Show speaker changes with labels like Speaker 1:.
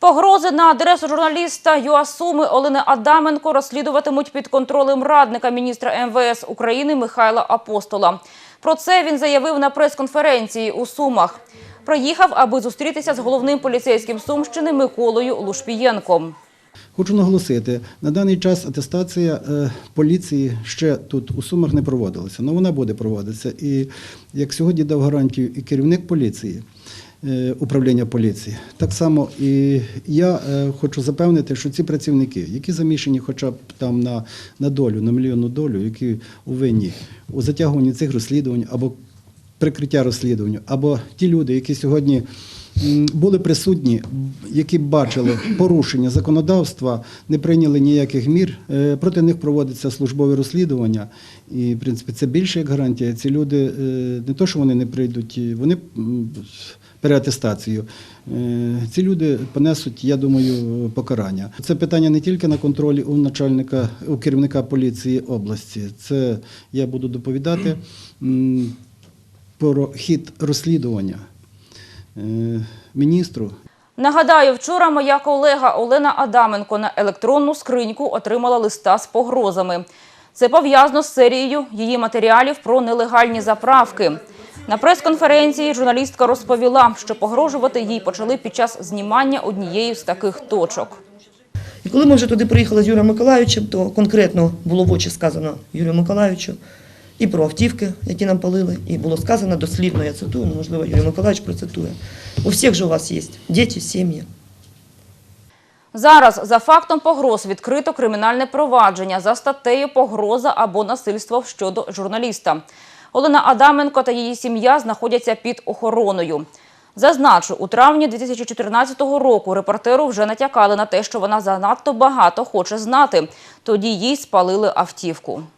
Speaker 1: Погрози на адресу журналіста ЮАСуми Олени Адаменко розслідуватимуть під контролем радника міністра МВС України Михайла Апостола. Про це він заявив на прес-конференції у Сумах. Приїхав, аби зустрітися з головним поліцейським Сумщини Миколою Лушпієнком.
Speaker 2: Хочу наголосити, на даний час атестація е, поліції ще тут у Сумах не проводилася, але вона буде проводитися. І як сьогодні дав гарантію і керівник поліції, управління поліції, так само і я е, хочу запевнити, що ці працівники, які замішані хоча б там на, на долю, на мільйонну долю, які увинні у затягуванні цих розслідувань або прикриття розслідувань, або ті люди, які сьогодні були присутні, які бачили порушення законодавства, не прийняли ніяких мір. е, Проти них проводиться службове розслідування. І, в принципі, це більше як гарантія. Ці люди е, не то, що вони не прийдуть, вони м, переатестацію. Е, Ці люди понесуть, я думаю, покарання. Це питання не тільки на контролі у начальника, у керівника поліції області. Це я буду доповідати про хід розслідування е, міністру.
Speaker 1: Нагадаю, вчора моя колега Олена Адаменко на електронну скриньку отримала листа з погрозами. Це пов'язано з серією її матеріалів про нелегальні заправки. На прес-конференції журналістка розповіла, що погрожувати їй почали під час знімання однієї з таких точок.
Speaker 3: І коли ми вже туди приїхали з Юрієм Миколаївичем, то конкретно було в очі сказано Юрію Миколаївичу і про автівки, які нам палили, і було сказано дослівно, я цитую, ну, можливо, Юрій Миколаївич процитує. У всіх же у вас є діти, сім'ї.
Speaker 1: Зараз за фактом погроз відкрито кримінальне провадження за статтею погроза або насильство щодо журналіста. Олена Адаменко та її сім'я знаходяться під охороною. Зазначу, у травні 2014 року репортеру вже натякали на те, що вона занадто багато хоче знати. Тоді їй спалили автівку.